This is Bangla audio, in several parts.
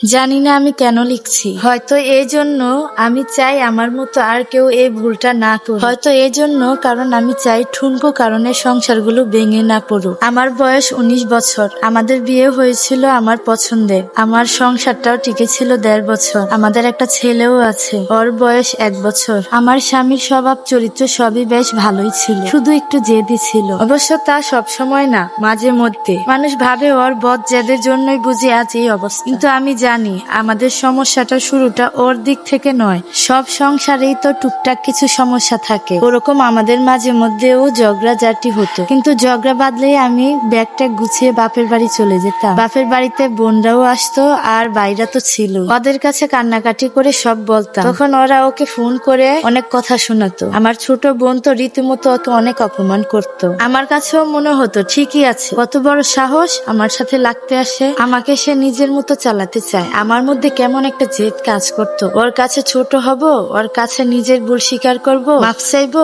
জানি না আমি কেন লিখছি। হয়তো এই জন্য আমি চাই আমার মতো আর কেউ এই ভুলটা না করুক। হয়তো এই জন্য কারণ আমি চাই ঠুনকো কারণে সংসারগুলো ভেঙে না পড়ুক। আমার বয়স উনিশ বছর। আমাদের বিয়ে হয়েছিল আমার পছন্দের। আমার সংসারটাও টিকে ছিল দেড় বছর। আমাদের একটা ছেলেও আছে। ওর বয়স এক বছর। আমার স্বামীর স্বভাব চরিত্র সবই বেশ ভালোই ছিল। শুধু একটু জেদি ছিল। অবশ্য তা সব সময় না মাঝে মধ্যে। মানুষ ভাবে ওর বদ জেদের জন্যই বুঝি আজ এই অবস্থা। কিন্তু আমি জানি, আমাদের সমস্যাটা শুরুটা ওর দিক থেকে নয়। সব সংসারেই তো টুকটাক কিছু সমস্যা থাকে। ওরকম আমাদের মাঝে মধ্যেও ঝগড়া জাটি হতো। কিন্তু ঝগড়া বাদলেই আমি ব্যাগটা গুছিয়ে বাপের বাড়ি চলে যেতাম। বাপের বাড়িতে বোনরাও আসতো আর বাইরা তো ছিল। ওদের কাছে কান্নাকাটি করে সব বলতাম। তখন ওরা ওকে ফোন করে অনেক কথা শোনাতো। আমার ছোট বোন তো রীতিমতো ওকে অনেক অপমান করত। আমার কাছেও মনে হতো, ঠিকই আছে। কত বড় সাহস আমার সাথে লাগতে আসে। আমাকে সে নিজের মতো চালাতে চায়। আমার মধ্যে কেমন একটা জেদ কাজ করত। ওর কাছে ছোট হব, ওর কাছে নিজের ভুল স্বীকার করব মাফ চাইব,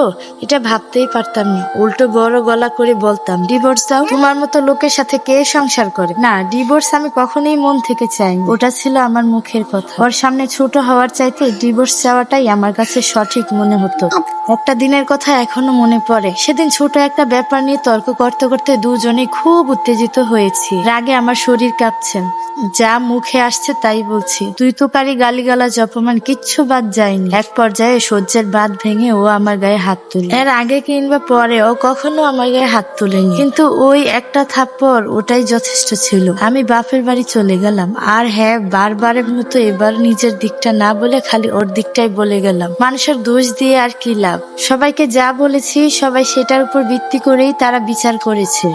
এটা ভাবতেই পারতাম না। উল্টো বড় গলা করে বলতাম ডিভোর্স দাও, তোমার মতো লোকের সাথে কে সংসার করে? না ডিভোর্স আমি কখনোই মন থেকে চাই ওটা ছিল আমার মুখের কথা। ওর সামনে ছোট হওয়ার চাইতে ডিভোর্স চাওয়াটাই আমার কাছে সঠিক মনে হতো। একটা দিনের কথা এখনও মনে পড়ে। সেদিন ছোট একটা ব্যাপার নিয়ে তর্ক করতে করতে দুজনেই খুব উত্তেজিত হয়েছি। রাগে আমার শরীর কাঁপছে। যা মুখে আসছে তাই বলছি। তুই তো পারি গালিগালাজ, অপমান কিচ্ছু বাদ যায়নি। এক পর্যায়ে সহ্যের বাদ ভেঙে ও আমার গায়ে হাত তুলে। এর আগে কিংবা পরে ও কখনো আমার গায়ে হাত তুলেনি। কিন্তু ওই একটা থাপ্পড় ওটাই যথেষ্ট ছিল। আমি বাপের বাড়ি চলে গেলাম। আর হ্যাঁ বারবারের মতো এবার নিজের দিকটা না বলে খালি ওর দিকটাই বলে গেলাম। মানুষের দোষ দিয়ে আর কি লাভ? সবাইকে যা বলেছি, সবাই সেটার উপর ভিত্তি করেই তারা বিচার করেছে।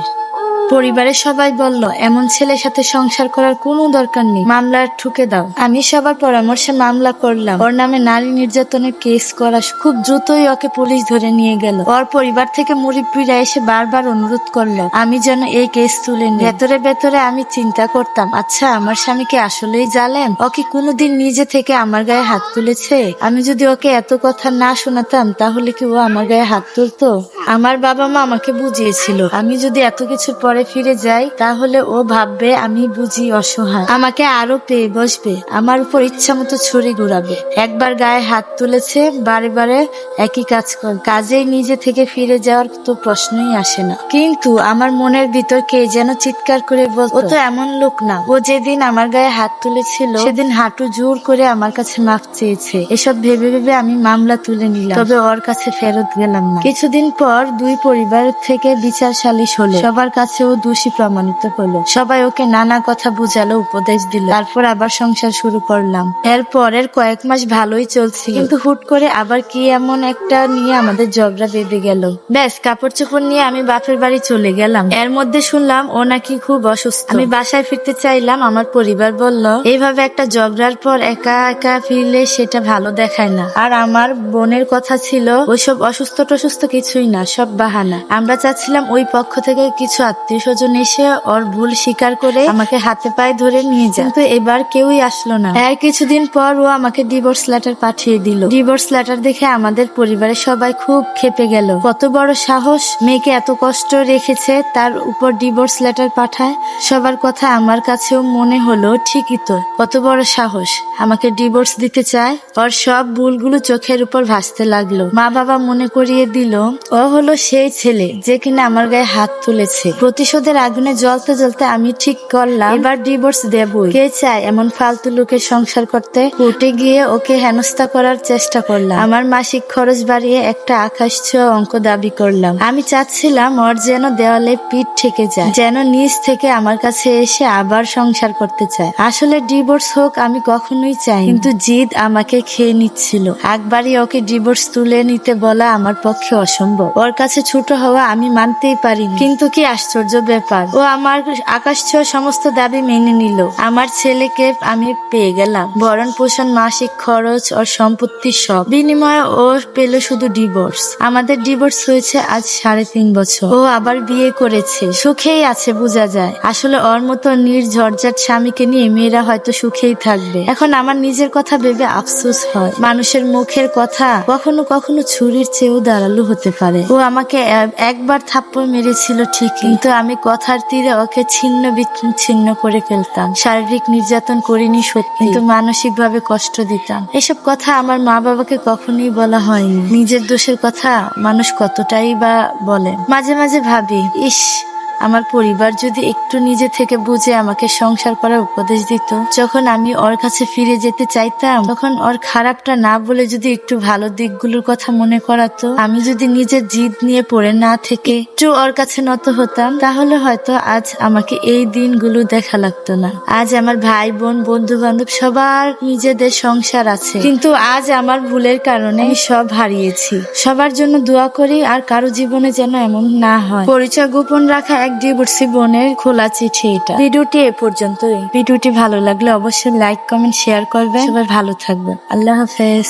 পরিবারের সবাই বলল, এমন ছেলের সাথে সংসার করার কোনো দরকার নেই। মামলা ঠুকে দাও। আমি সবার পরামর্শে মামলা করলাম। ওর নামে নারী নির্যাতনের কেস করা খুব দ্রুতই ওকে পুলিশ ধরে নিয়ে গেল। ওর পরিবার থেকে মুরব্বীরা এসে বারবার অনুরোধ করল, আমি যেন এই কেস তুলে নিই। ভেতরে ভেতরে আমি চিন্তা করতাম আচ্ছা আমার স্বামীকে আসলেই জালেম? ও কি কোনোদিন নিজে থেকে আমার গায়ে হাত তুলেছে? আমি যদি ওকে এত কথা না শোনাতাম, তাহলে কি ও আমার গায়ে হাত তুলতো? আমার বাবা মা আমাকে বুঝিয়েছিল, আমি যদি এত কিছু পরে ফিরে যাই, তাহলে ও ভাববে, আমি বুঝি অসহায়। আমাকে আরও পেয়ে বসবে। আমার উপর ইচ্ছা মতো ছুরি ঘুরাবে। একবার গায়ে হাত তুলেছে, বারে বারে একই কাজ কর। কাজেই নিজে থেকে ফিরে যাওয়ার তো প্রশ্নই আসে না। কিন্তু আমার মনের ভিতর কে যেন চিৎকার করে বল ও তো এমন লোক না। ও যেদিন আমার গায়ে হাত তুলেছিল, সেদিন হাঁটু জোর করে আমার কাছে মাফ চেয়েছে। এসব ভেবে ভেবে আমি মামলা তুলে নিলাম। তবে ওর কাছে ফেরত গেলাম না। কিছুদিন পর দুই পরিবার থেকে বিচার সালিশ হলো। সবার কাছে ও দোষী প্রমাণিত হলো সবাই ওকে নানা কথা বুঝালো, উপদেশ দিল। তারপর আবার সংসার শুরু করলাম। এর পরের কয়েক মাস ভালোই চলছে কিন্তু হুট করে আবার কি এমন একটা নিয়ে আমাদের ঝগড়া বেঁধে গেল। ব্যাস কাপড় চোপড় নিয়ে আমি বাপের বাড়ি চলে গেলাম। এর মধ্যে শুনলাম ও নাকি খুব অসুস্থ। আমি বাসায় ফিরতে চাইলাম, আমার পরিবার বলল, এইভাবে একটা ঝগড়ার পর একা একা ফিরলে সেটা ভালো দেখায় না। আর আমার বোনের কথা ছিল, ওইসব অসুস্থ টসুস্থ কিছুই না, সব বাহানা। আমরা চাচ্ছিলাম ওই পক্ষ থেকে কিছু আত্মীয় স্বজন এসে ওর ভুল স্বীকার করে আমাকে হাতে পায়ে ধরে নিয়ে যায়। কিন্তু এবার কেউই আসলো না। এর কিছুদিন পর ও আমাকে ডিভোর্স লেটার পাঠিয়ে দিল। ডিভোর্স লেটার দেখে আমাদের পরিবারের সবাই খুব খেপে গেল। কত বড় সাহস মেয়েকে এত কষ্ট রেখেছে তার উপর ডিভোর্স লেটার পাঠায়। সবার কথা আমার কাছেও মনে হলো, ঠিকই তো। কত বড় সাহস আমাকে ডিভোর্স দিতে চায়। ওর সব ভুলগুলো চোখের উপর ভাসতে লাগল। মা বাবা মনে করিয়ে দিল, ও হলো সেই ছেলে যে কিনা আমার গায়ে হাত তুলেছে। প্রতিশোধের আগুনে জ্বলতে জ্বলতে আমি ঠিক করলাম। এবার ডিভোর্স দেবই। কে চায় এমন ফালতু লোকের সংসার করতে? কোর্টে গিয়ে ওকে হেনস্থা করার চেষ্টা করলাম। আমার মাসিক খরচ বাড়িয়ে একটা আকাশ ছোঁয়া অঙ্ক দাবি করলাম। আমি চাচ্ছিলাম ওর যেন দেওয়ালে পিঠ ঠেকে যায়, যেন নিজ থেকে আমার কাছে এসে আবার সংসার করতে চায়। আসলে ডিভোর্স হোক আমি কখনোই চাই কিন্তু জিদ আমাকে খেয়ে নিচ্ছিল। একবারই ওকে ডিভোর্স তুলে নিতে বলা আমার পক্ষে অসম্ভব। ওর কাছে ছোট হওয়া আমি মানতেই পারি কিন্তু কি আশ্চর্য ব্যাপার। ও আমার আকাশ ছোঁয়া সমস্ত দাবি মেনে নিল। আমার ছেলেকে আমি পেয়ে গেলাম। ভরণ পোষণ মাসিক খরচ ও সম্পত্তি সব বিনিময়ে ও পেল শুধু ডিভোর্স। আমাদের ডিভোর্স হয়েছে আজ সাড়ে তিন বছর। ও আবার বিয়ে করেছে। সুখেই আছে বোঝা যায়। আসলে ওর মতো নির্ঝরঝাট স্বামীকে নিয়ে মেয়েরা হয়তো সুখেই থাকবে। এখন আমার নিজের কথা ভেবে আফসোস হয়। মানুষের মুখের কথা কখনো কখনো ছুরির চেয়েও দাঁড়াল হতে পারে। ও আমাকে একবার থাপ্পড় মেরেছিল ঠিক কিন্তু আমি কথার তীরে ওকে ছিন্ন বিচ্ছিন্ন করে ফেলতাম। শারীরিক নির্যাতন করিনি সত্যি, কিন্তু মানসিক ভাবে কষ্ট দিতাম। এসব কথা আমার মা বাবাকে কখনোই বলা হয়নি। নিজের দোষের কথা মানুষ কতটাই বা বলে। মাঝে মাঝে ভাবি, ইস আমার পরিবার যদি একটু নিজে থেকে বুঝে আমাকে সংসার করার উপদেশ দিত, যখন আমি ওর কাছে ফিরে যেতে চাইতাম, তখন ওর খারাপটা না বলে যদি একটু ভালো দিকগুলোর কথা মনে করাতো, আমি যদি নিজের জিদ নিয়ে পড়ে না থেকে একটু ওর কাছে নত হতাম, তাহলে হয়তো আজ আমাকে এই দিনগুলো দেখা লাগতো না। আজ আমার ভাই, বোন বন্ধু বান্ধব সবার নিজেদের সংসার আছে। কিন্তু আজ আমার ভুলের কারণে সব হারিয়েছি। সবার জন্য দোয়া করি আর কারও জীবনে যেন এমন না হয়। পরিচয় গোপন রাখা এক ডিভোর্সি বোনের খোলা চিঠি এটা। ভিডিওটি এ পর্যন্তই। ভিডিওটি ভালো লাগলে অবশ্যই লাইক কমেন্ট শেয়ার করবেন। সবাই ভালো থাকবেন। আল্লাহ হাফেজ।